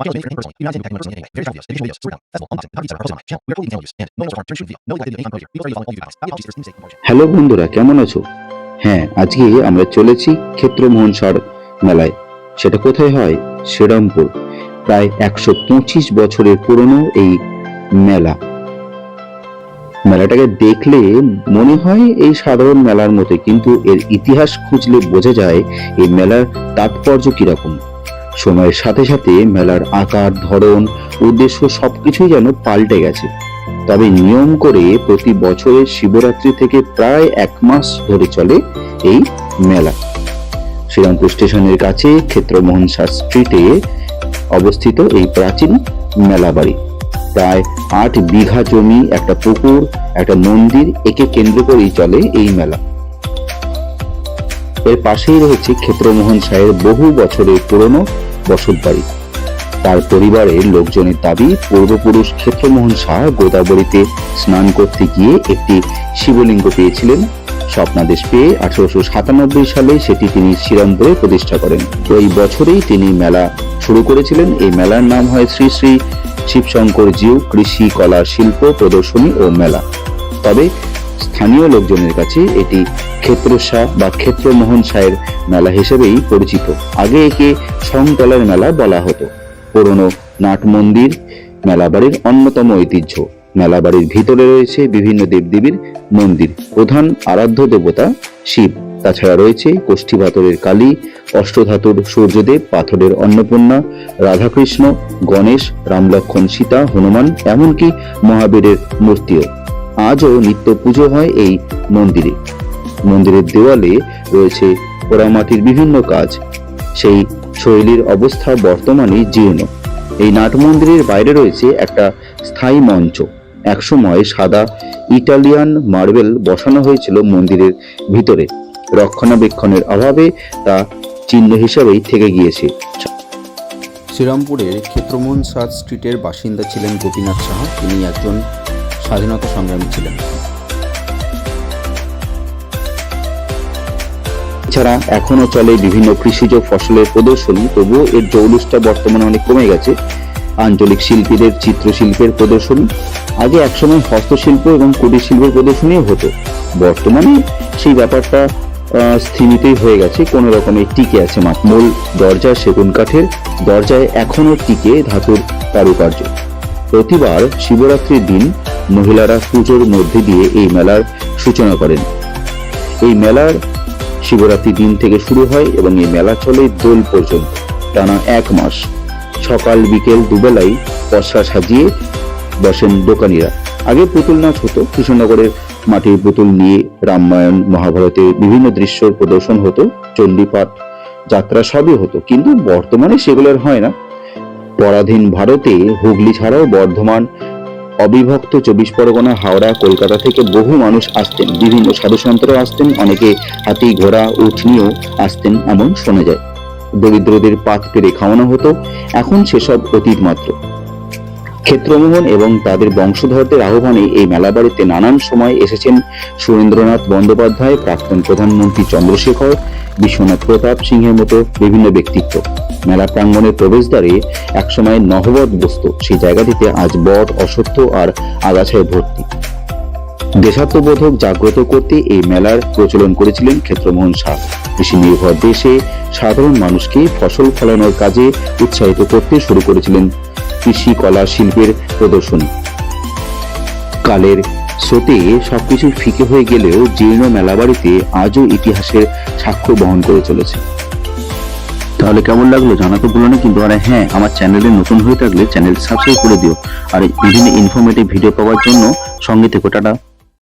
My channel is made for personally. Do not intend to personally in any way. Very travel videos, educational videos, storytelling, festival, unboxing, hobby teaser, or channel. We are totally channel use, and no one use use video. No like video, any here. People are following all YouTube accounts. Happy holidays, stay safe, and hello বন্ধুরা কেমন আছো হ্যাঁ আজকে আমরা চলেছি ক্ষেত্রমোহন সার মেলায় সেটা কোথায় হয় শ্রীরামপুর প্রায় একশো পঁচিশ বছরের পুরনো এই মেলা মেলাটাকে দেখলে মনে হয় এই সাধারণ মেলার মতো কিন্তু এর ইতিহাস খুঁজলে বোঝা যায় এই মেলার তাৎপর্য কীরকম সময়ের সাথে সাথে মেলার আকার, ধরন, উদ্দেশ্য সবকিছুই যেন পাল্টে গেছে। তবে নিয়ম করে প্রতি বছরের শিবরাত্রি থেকে প্রায় এক মাস ধরে চলে এই মেলা। শ্রীরামপুর স্টেশনের কাছে ক্ষেত্রমোহন শাহ স্ট্রিটে অবস্থিত এই প্রাচীন মেলা বাড়ি প্রায় আট বিঘা জমি, একটা পুকুর, একটা মন্দির একে কেন্দ্র করেই চলে এই মেলা। এর পাশেই রয়েছে ক্ষেত্রমোহন শাহের বহু বছরের পুরনো বসত বাড়ি তার পরিবারের লোকজনের দাবি, পূর্বপুরুষ ক্ষেত্রমোহন শাহ গোদাবরীতে স্নান করতে গিয়ে একটি শিবলিঙ্গ পেয়েছিলেন। স্বপ্নাদেশ পেয়ে আঠারোশো সাতানব্বই সালে সেটি তিনি শ্রীরামপুরে প্রতিষ্ঠা করেন। ওই বছরেই তিনি মেলা শুরু করেছিলেন। এই মেলার নাম হয় শ্রী শ্রী শিবশঙ্কর জিউ কৃষি কলা শিল্প প্রদর্শনী ও মেলা। তবে স্থানীয় লোকজনের কাছে এটি ক্ষেত্রশাহ বা ক্ষেত্রমোহন শাহের মেলা হিসেবেই পরিচিত। আগে একে সংতলার মেলা বলা হতো। পুরনো নাট মন্দির, মেলাবাড়ির অন্যতম ঐতিহ্য। মেলাবাড়ির ভিতরে রয়েছে বিভিন্ন দেবদেবীর মন্দির। প্রধান আরাধ্য দেবতা শিব। তাছাড়া রয়েছে কোষ্ঠী পাথরের কালী, অষ্টধাতুর সূর্যদেব, পাথরের অন্নপূর্ণা, রাধাকৃষ্ণ, গণেশ, রামলক্ষণ সীতা, হনুমান, এমনকি মহাবীরের মূর্তিও। আজও নিত্য পুজো হয় এই মন্দিরে। মন্দিরের দেওয়ালে রয়েছে পোড়ামাটির বিভিন্ন কাজ। সেই শৈলীর অবস্থা বর্তমানে জীর্ণ। এই নাট মন্দিরের বাইরে রয়েছে একটা স্থায়ী মঞ্চ। একসময় সাদা ইটালিয়ান মার্বেল বসানো হয়েছিল মন্দিরের ভিতরে। রক্ষণাবেক্ষণের অভাবে তা চিহ্ন হিসাবেই থেকে গিয়েছে। শ্রীরামপুরের ক্ষেত্রমোহন সাদ স্ট্রিটের বাসিন্দা ছিলেন গোপীনাথ সাহা। তিনি একজন স্বাধীনতা সংগ্রামী ছিলেন এছাড়া এখনও চলে বিভিন্ন কৃষিজ ফসলের প্রদর্শনী, তবুও এর জৌলুসটা বর্তমানে অনেক কমে গেছে। আঞ্চলিক শিল্পীদের চিত্রশিল্পের প্রদর্শনী, আগে একসময় হস্তশিল্প এবং কুটির শিল্পের প্রদর্শনীও হতো। বর্তমানে সেই ব্যাপারটা স্থিমিতই হয়ে গেছে, কোনো রকমে টিকে আছে মাত্র মূল দরজা সেগুন কাঠের, দরজায় এখনও টিকে ধাতুর কারুকার্য। প্রতিবার শিবরাত্রির দিন মহিলারা পুজোর মধ্যে দিয়ে এই মেলার সূচনা করেন। এই মেলার শিবরাত্রি দিন থেকে শুরু হয় এবং এই মেলা চলে দোল পর্যন্ত, টানা এক মাস। সকাল বিকেল দুবেলাই পশা সাজিয়ে বসেন দোকানিরা। আগে পুতুল নাচ হতো, কৃষ্ণনগরের মাটির পুতুল নিয়ে রামায়ণ মহাভারতের বিভিন্ন দৃশ্যর প্রদর্শন হতো, চণ্ডীপাঠ, যাত্রা সবই হতো, কিন্তু বর্তমানে সেগুলোর হয় না। পরাধীন ভারতে হুগলি ছাড়াও বর্ধমান অবিভক্ত চব্বিশ পরগনা, হাওড়া, কলকাতা থেকে বহু মানুষ আসতেন। বিভিন্ন সাধুসন্তরাও আসতেন। অনেকে হাতি, ঘোড়া উঠ নিয়েও আসতেন এমন শোনা যায়। দরিদ্রদের পাত পেরে খাওয়ানো হতো। এখন সেসব অতীত মাত্র। ক্ষেত্রমোহন এবং তাদের বংশধরদের আহ্বানে এই মেলাবাড়িতে নানান সময় এসেছেন সুরেন্দ্রনাথ বন্দ্যোপাধ্যায়, প্রাক্তন প্রধানমন্ত্রী চন্দ্রশেখর, বিশ্বনাথ প্রতাপ সিংহের মতো বিভিন্ন ব্যক্তিত্ব। মেলা প্রাঙ্গণের প্রবেশদ্বারে একসময় নহবত বসত। সেই জায়গাটিতে আজ বট অসত্য আর আগাছায় ভর্তি। দেশাত্মবোধক জাগ্রত করতে এই মেলার প্রচলন করেছিলেন ক্ষেত্রমোহন শাহ। কৃষি নির্ভর দেশে সাধারণ মানুষকে ফসল ফলানোর কাজে উৎসাহিত করতে শুরু করেছিলেন কৃষি কলা শিল্পের প্রদর্শনী। কালের স্রোতে সবকিছু ফিকে হয়ে গেলেও জীর্ণ মেলাবাড়িতে আজও ইতিহাসের সাক্ষ্য বহন করে চলেছে। তাহলে কেমন লাগল জানাতে ভুলো না, কিন্তু আরে হ্যাঁ আমার চ্যানেলে নতুন হয়ে থাকলে চ্যানেল সাবস্ক্রাইব করে দিও। আর বিভিন্ন ইনফরমেটিভ ভিডিও পাওয়ার জন্য সঙ্গে থেকে, টাটা।